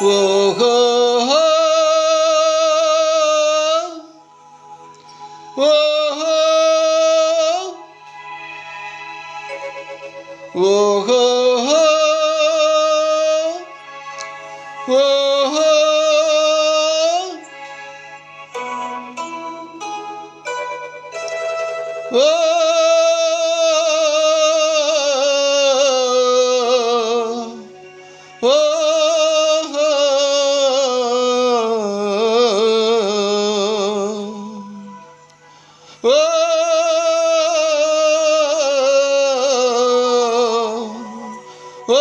ஓஹோ ஓஹோ ஓஹோ ஓஹோ ఓ ఓ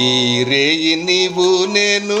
ఈ రేయి నీవు నేను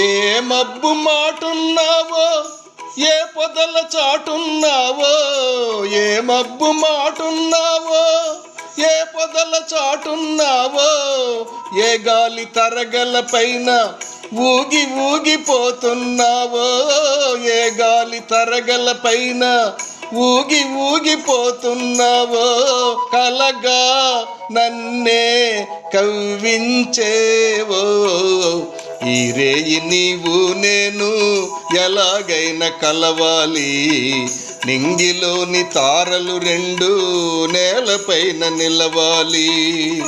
ఏ మబ్బు మాటున్నావో ఏ పొదల చాటున్నావో ఏ మబ్బు మాటున్నావో ఏ పొదల చాటున్నావో ఏ గాలి తరగల పైన ఊగి ఊగిపోతున్నావో ఏ గాలి తరగల పైన ఊగి ఊగిపోతున్నావో కలగా నన్నే కవ్వించేవో. ఈ రేయి నీవు నేను ఎలాగైనా కలవాలి. నింగిలోని తారలు రెండు నేలపైన నిలవాలి.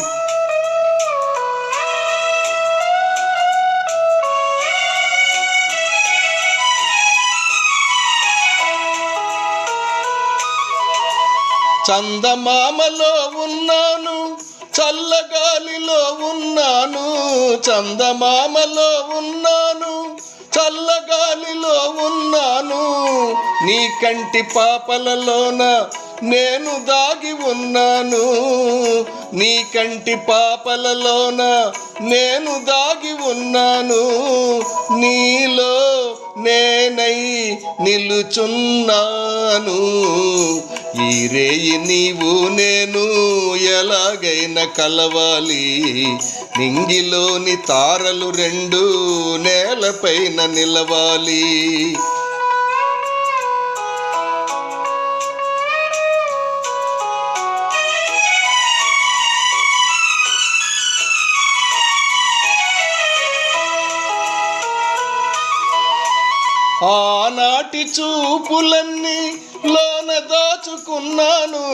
చందమామలో ఉన్నాను చల్లగాలిలో చందమామలో ఉన్నాను చల్లగాలిలో ఉన్నాను. నీ కంటి పాపలలోన నేను దాగి ఉన్నాను. నీ కంటి పాపలలోన నేను దాగి ఉన్నాను. నీలో నేనై నిలుచున్నాను. ఈ రేయి నీవు నేను ఎలాగైనా కలవాలి. నింగిలోని తారలు రెండు నేలపైన నిలవాలి. ఆనాటి చూపులన్నీ లోన దాచుకున్నాను.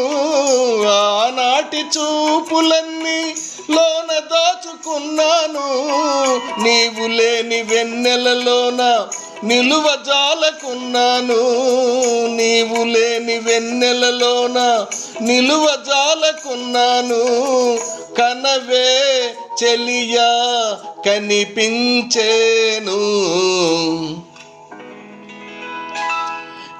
ఆనాటి చూపులన్నీ లోన దాచుకున్నాను. నీవు లేని వెన్నెలలోన నిలువ జాలకున్నాను. నీవు లేని వెన్నెలలోన నిలువ జాలకున్నాను. కనవే చెలియా కనిపించేను.